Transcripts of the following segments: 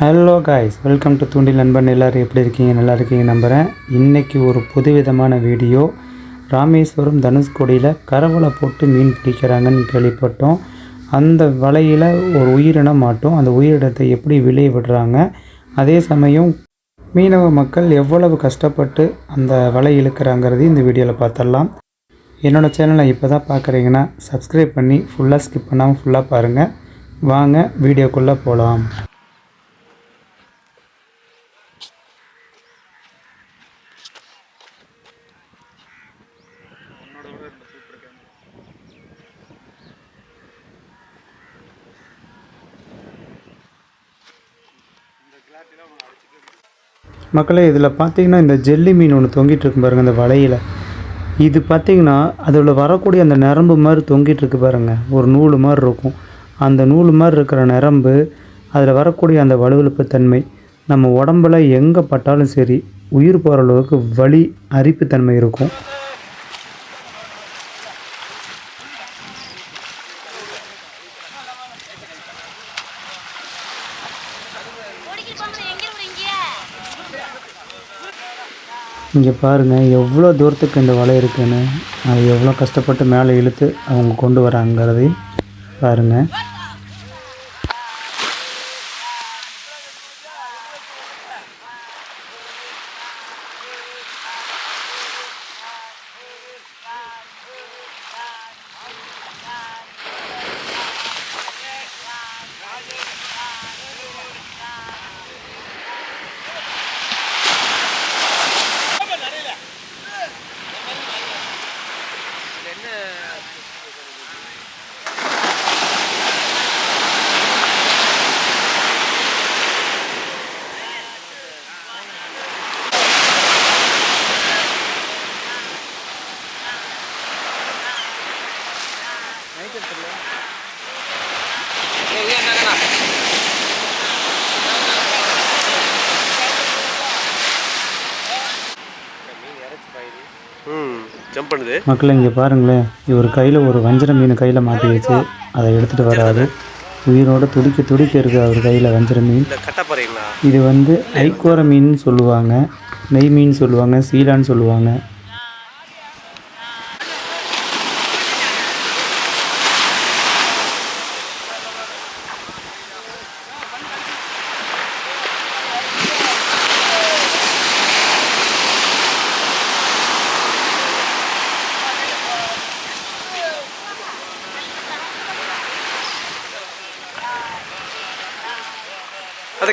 Hello guys welcome to தூண்டில் நண்பன் எல்லோரும் எப்படி இருக்கீங்க? நல்லா இருக்கீங்க நம்புகிறேன் இன்றைக்கி ஒரு புதுவிதமான வீடியோ. ராமேஸ்வரம் தனுஷ்கோடியில் கரவலை போட்டு மீன் பிடிக்கிறாங்கன்னு கேள்விப்பட்டோம். அந்த வலையில் ஒரு உயிரினம் மாட்டும். அந்த உயிரினத்தை எப்படி விளைய விடுறாங்க? அதே சமயம் மீனவ மக்கள் எவ்வளவு கஷ்டப்பட்டு அந்த வலை இழுக்கிறாங்கிறது இந்த வீடியோவில் பார்த்துடலாம். என்னோடய சேனலை இப்போ தான் பார்க்குறீங்கன்னா சப்ஸ்கிரைப் பண்ணி ஃபுல்லாக ஸ்கிப் பண்ணாமல் ஃபுல்லாக பாருங்கள் வாங்க வீடியோக்குள்ளே போகலாம் மக்களே இதில் பார்த்தீங்கன்னா இந்த ஜெல்லி மீன் ஒன்று தொங்கிட்டு இருக்கு பாருங்கள் இந்த வலையில். இது பார்த்தீங்கன்னா அதில் வரக்கூடிய அந்த நரம்பு மாதிரி தொங்கிட்டு இருக்கு பாருங்கள் ஒரு நூல் மாதிரி இருக்கும். அந்த நூல் மாதிரி இருக்கிற நரம்பு அதில் வரக்கூடிய அந்த வலுவழுப்பு தன்மை நம்ம உடம்புல எங்கே பட்டாலும் சரி உயிர் போகிற அளவுக்கு வலி அரிப்புத்தன்மை இருக்கும் ஓடிக்கிட்டு போகும்போது எங்க இங்க இங்கே பாருங்கள் எவ்வளோ தூரத்துக்கு இந்த வலை இருக்குதுன்னு அது எவ்வளோ கஷ்டப்பட்டு மேலே இழுத்து அவங்க கொண்டு வராங்கிறதையும் பாருங்கள் ஜம்ப் பண்ணுது. மக்களே இங்கே பாருங்களேன் இவர் கையில் ஒரு வஞ்சர மீன் கையில் மாட்டி வச்சு அதை எடுத்துகிட்டு வராரு. உயிரோட துடிக்க துடிக்க இருக்குது அவர் கையில் வஞ்சர மீன். இது வந்து ஐக்கோர மீன் சொல்லுவாங்க நெய் மீன் சொல்லுவாங்க சீலான்னு சொல்லுவாங்க.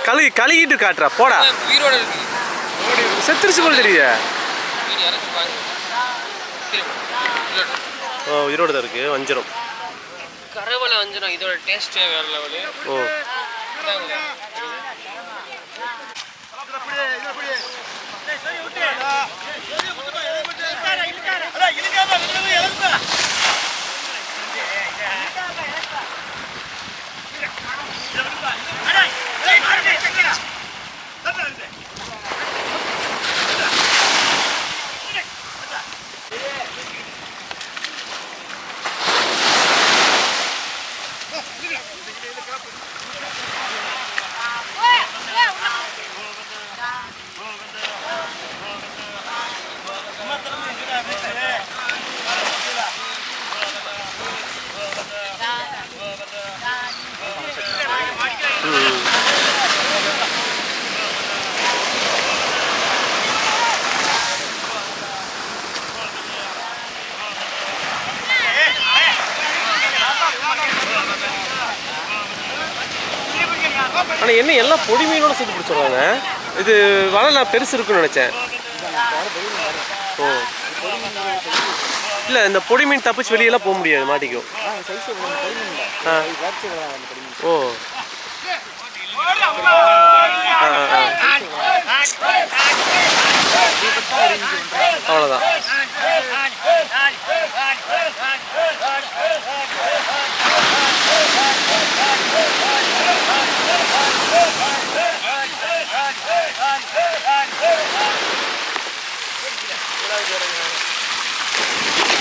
கழுகி கழுகிட்டு காட்டுறா. போடா. உயிரோட இருக்கு. செத்துருச்சு போல தெரியுது. கீழே. ஓ உயிரோட தான் இருக்கு. வஞ்சிரம். கரவலை வந்துடும் இதோட டேஸ்ட்டே வேற லெவலு ஓ. ஆனால் என்ன எல்லாம் பொடி மீனோட சேர்த்து பிடிச்சிடுவாங்க இது வலை நான் பெருசு இருக்குன்னு நினச்சேன். ஓ. இல்லை இந்த பொடி மீன் தப்பிச்சு வெளியெல்லாம் போக முடியாது மாட்டிக்கும். ஆ ஓ.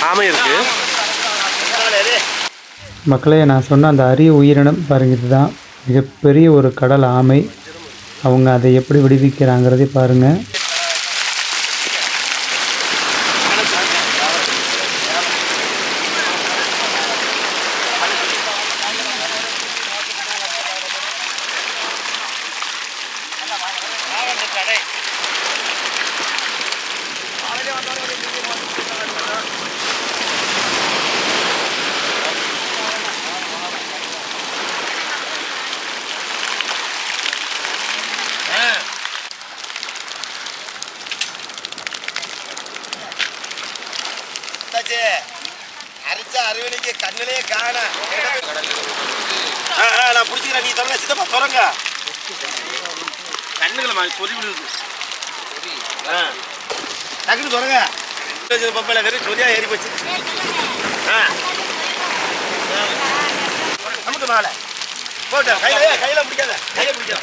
ஆமை இருக்கு. மக்களே நான் சொன்ன அந்த அரிய உயிரினம் பாருங்க இதுதான் மிகப்பெரிய ஒரு கடல் ஆமை. அவங்க அதை எப்படி விடுவிக்கிறாங்கிறதை பாருங்கள் அத்தாச்சி, அரிச்ச அறுவடைக்கு கண்ணிலே காண. நான் பிடிச்சிக்கிறேன். நீ தொடங்க சித்தப்பா தொடங்க கண்ணுகளை பொறி விடுது டக்குனு தொடங்க பம்பில் வெறும் சொரியா ஏறி போச்சு. ஆ. நமக்கு மேலே. போட்டு கையில கையில பிடிக்காத. கையை பிடிக்காத.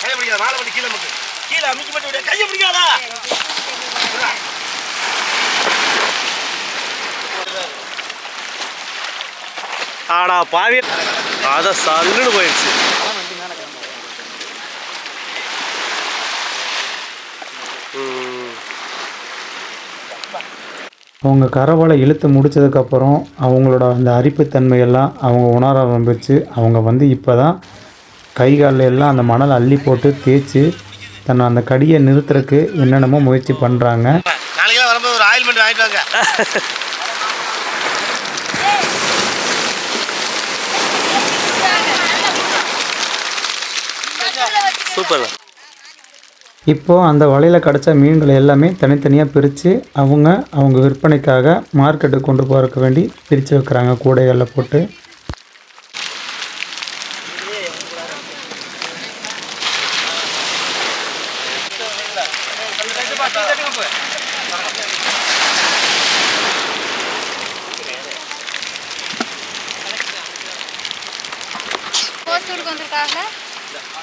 கையை பிடிக்காத. மாலை மட்டும் கீழே முக்கு. கீழே அமுக்கி மட்டும் விடு. கையை பிடிக்காதா. ஆடா பாவி. அத சல்லுன்னு போயிடுச்சு. அவங்க கரவலை இழுத்து முடிச்சதுக்கப்புறம் அவங்களோட அந்த அரிப்புத்தன்மையெல்லாம் அவங்க உணர ஆரம்பிச்சு அவங்க வந்து இப்போ தான் கை கால்ல எல்லாம் அந்த மணல் அள்ளி போட்டு தேய்ச்சி தன்னை அந்த கடியை நிறுத்துறதுக்கு என்னென்னமோ முயற்சி பண்ணுறாங்க நாளைக்கெல்லாம் வரும்போது ஒரு ஆயில்மெண்ட் வாங்கிட்டு வாங்க. சூப்பர். இப்போது அந்த வலையில் கிடச்ச மீன்களை எல்லாமே தனித்தனியாக பிரித்து அவங்க அவங்க விற்பனைக்காக மார்க்கெட்டுக்கு கொண்டு போகிறதுக்கு வேண்டி பிரித்து வைக்கிறாங்க. கூடைகளில் போட்டு.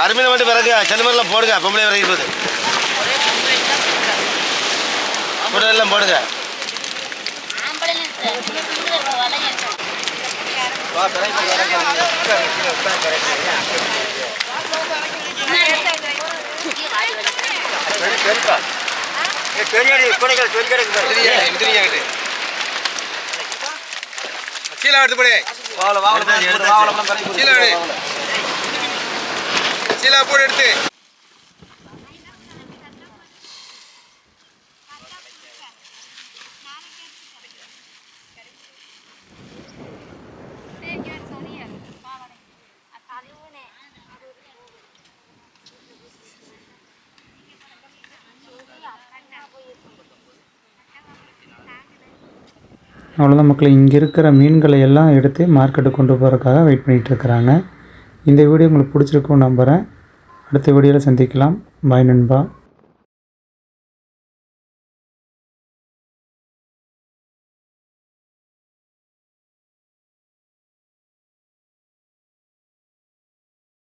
கருமையில மட்டும் பிறகு செல்லுமெல்லாம் போடுங்க. பொம்பளை வரைக்கும் போகுது. எல்லாம் போடுங்க. கீழே எடுத்து போடு. கீழே எடு போடு எடுத்து. அவ்வளோதான் மக்கள் இங்கே இருக்கிற மீன்களை எல்லாம் எடுத்து மார்க்கெட்டுக்கு கொண்டு போகிறதுக்காக வெயிட் பண்ணிகிட்டு இருக்கிறாங்க. இந்த வீடியோ உங்களுக்கு பிடிச்சிருக்கும் நம்புகிறேன் அடுத்த வீடியோவில் சந்திக்கலாம். பாய் நண்பா.